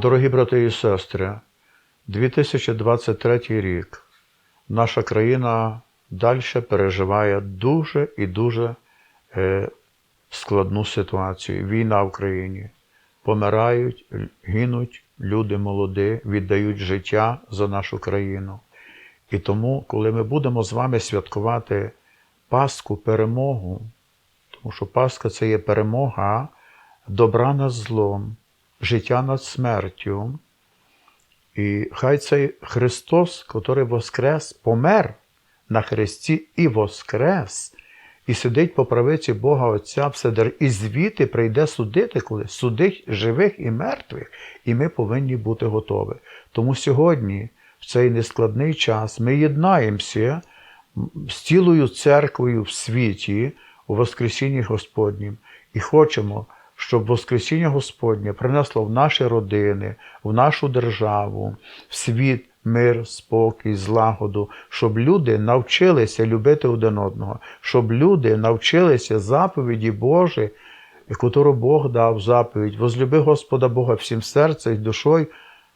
Дорогі брати і сестри, 2023 рік наша країна далі переживає дуже і дуже е, складну ситуацію. Війна в країні. Помирають, гинуть люди молоді, віддають життя за нашу країну. І тому, коли ми будемо з вами святкувати Пасху, перемогу, тому що Пасха це є перемога добра над злом, життя над смертю. І хай цей Христос, який воскрес, помер на Христі і воскрес, і сидить по правиці Бога Отця Вседер, і звідти прийде судити, коли судить живих і мертвих, і ми повинні бути готові. Тому сьогодні, в цей нескладний час, ми єднаємося з цілою церквою в світі у Воскресінні Господнім і хочемо, щоб Воскресіння Господнє принесло в наші родини, в нашу державу, в світ мир, спокій, злагоду, щоб люди навчилися любити один одного, щоб люди навчилися заповіді Божі, яку Бог дав заповідь, возлюби Господа Бога всім серцем, душою,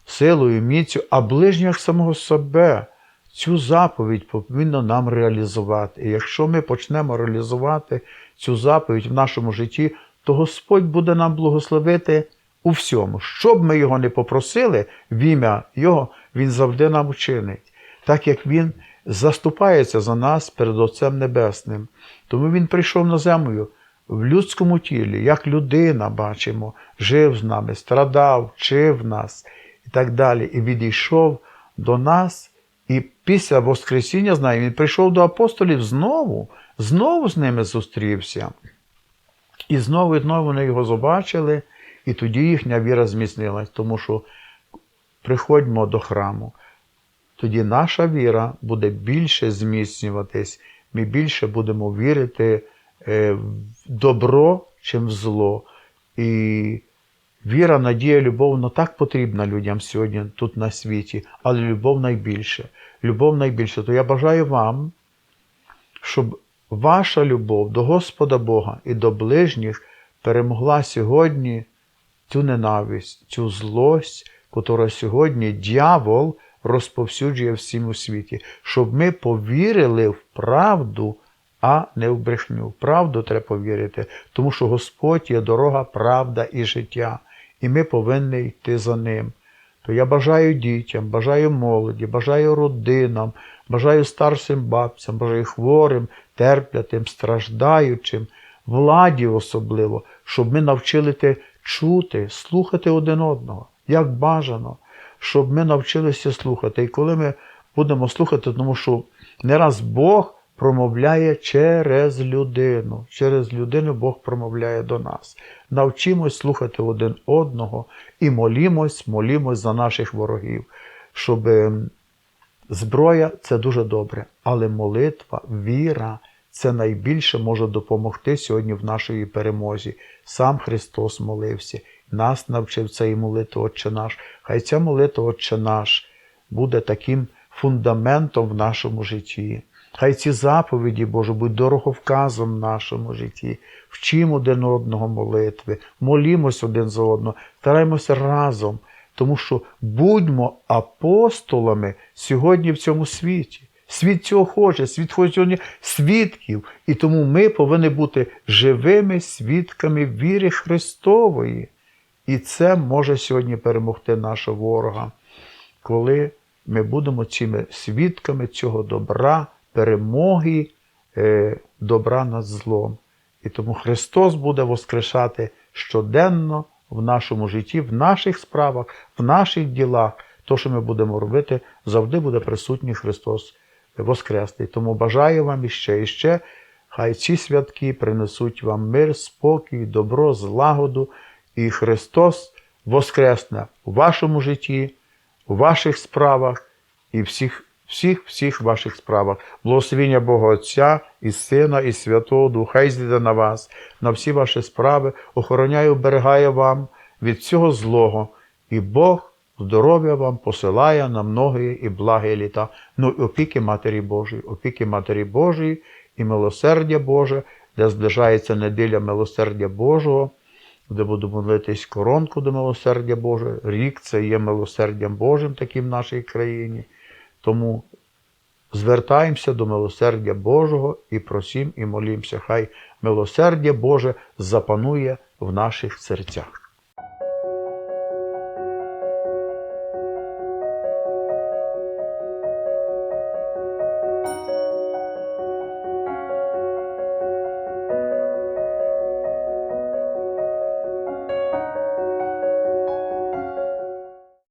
силою, міцю, а ближніх самого себе. Цю заповідь повинно нам реалізувати. І якщо ми почнемо реалізувати цю заповідь в нашому житті, то Господь буде нам благословити у всьому. Що б ми його не попросили в ім'я Його, Він завжди нам вчинить, так як Він заступається за нас перед Отцем Небесним. Тому Він прийшов на землю в людському тілі, як людина, бачимо, жив з нами, страдав, вчив нас і так далі. І відійшов до нас. І після Воскресіння, знає, він прийшов до апостолів знову, знову з ними зустрівся. І знову і знову вони його побачили, і тоді їхня віра зміцнилась, тому що приходьмо до храму. Тоді наша віра буде більше зміцнюватись, ми більше будемо вірити в добро, чим в зло. І віра, надія, любов ну, так потрібна людям сьогодні тут на світі, але любов найбільше. Любов найбільше. То я бажаю вам, щоб ваша любов до Господа Бога і до ближніх перемогла сьогодні цю ненависть, цю злость, яку сьогодні дьявол розповсюджує всім у світі, щоб ми повірили в правду, а не в брехню. В правду треба повірити, тому що Господь є дорога, правда і життя, і ми повинні йти за ним. То я бажаю дітям, бажаю молоді, бажаю родинам, бажаю старшим бабцям, бажаю хворим, терплятим, страждаючим, владі особливо, щоб ми навчили те чути, слухати один одного, як бажано, щоб ми навчилися слухати. І коли ми будемо слухати, тому що не раз Бог промовляє через людину. Через людину Бог промовляє до нас. Навчимось слухати один одного і молімось, молімось за наших ворогів, щоб зброя це дуже добре, але молитва, віра це найбільше може допомогти сьогодні в нашій перемозі. Сам Христос молився, нас навчив цієї молитви Отче наш. Хай ця молитва Отче наш буде таким фундаментом в нашому житті. Хай ці заповіді Боже будуть дороговказом в нашому житті. Вчимо один одного молитви, молімось один за одного, стараємося разом, тому що будьмо апостолами сьогодні в цьому світі. Світ цього хоче, світ хоче сьогодні свідків. І тому ми повинні бути живими свідками віри Христової. І це може сьогодні перемогти нашого ворога, коли ми будемо цими свідками цього добра, перемоги е, добра над злом. І тому Христос буде воскрешати щоденно в нашому житті, в наших справах, в наших ділах. То, що ми будемо робити, завжди буде присутній Христос Воскреслий. Тому бажаю вам іще і ще, хай ці святки принесуть вам мир, спокій, добро, злагоду, і Христос воскресне у вашому житті, у ваших справах і всіх всіх всіх ваших справах. Благословіння Бога Отця і Сина, і Святого Духа, і зійде на вас, на всі ваші справи, охороняє, оберігає вам від всього злого, і Бог здоров'я вам посилає на многі і благі літа. Ну і опіки Матері Божої, опіки Матері Божої і милосердя Боже, де зближається неділя милосердя Божого. де буду молитись коронку до милосердя Боже. Рік це є милосердям Божим таким в нашій країні. Тому звертаємося до милосердя Божого і просім і молімося. Хай милосердя Боже запанує в наших серцях.